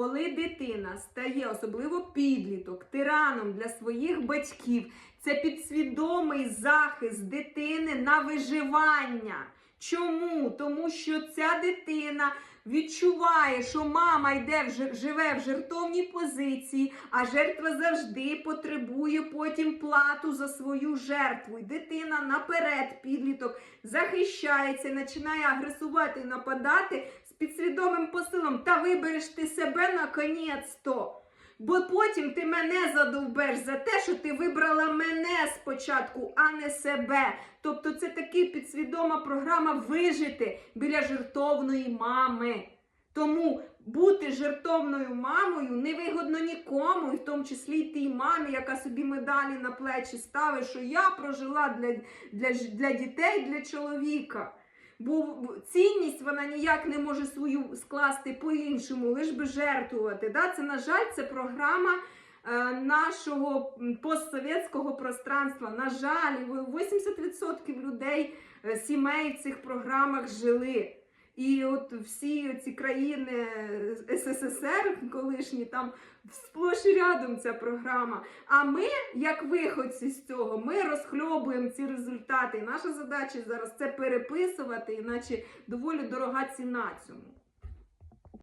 Коли дитина стає, особливо підліток, тираном для своїх батьків, це підсвідомий захист дитини на виживання. Чому? Тому що ця дитина відчуває, що мама йде в жи- живе в жертовній позиції, а жертва завжди потребує потім плату за свою жертву. І дитина наперед, підліток, захищається, починає агресувати і нападати підсвідомим посилом. Та вибереш ти себе наконець-то. Бо потім ти мене задовбеш за те, що ти вибрала мене спочатку, а не себе. Тобто це таки підсвідома програма вижити біля жертовної мами. Тому бути жертовною мамою невигодно нікому, і в тому числі й тій мамі, яка собі медалі на плечі ставить, що я прожила для, для, для дітей, для чоловіка. Бо цінність вона ніяк не може свою скласти по-іншому, лиш би жертвувати. Да? Це, на жаль, це програма е, нашого постсовєтського пространства. На жаль, ви- 80% людей, е, сімей в цих програмах жили. І от всі ці країни е, СССР колишні, там сплош і рядом ця програма. А ми, як виходці з цього, ми розхльобуємо ці результати. І наша задача зараз це переписувати, іначе доволі дорога ціна цьому.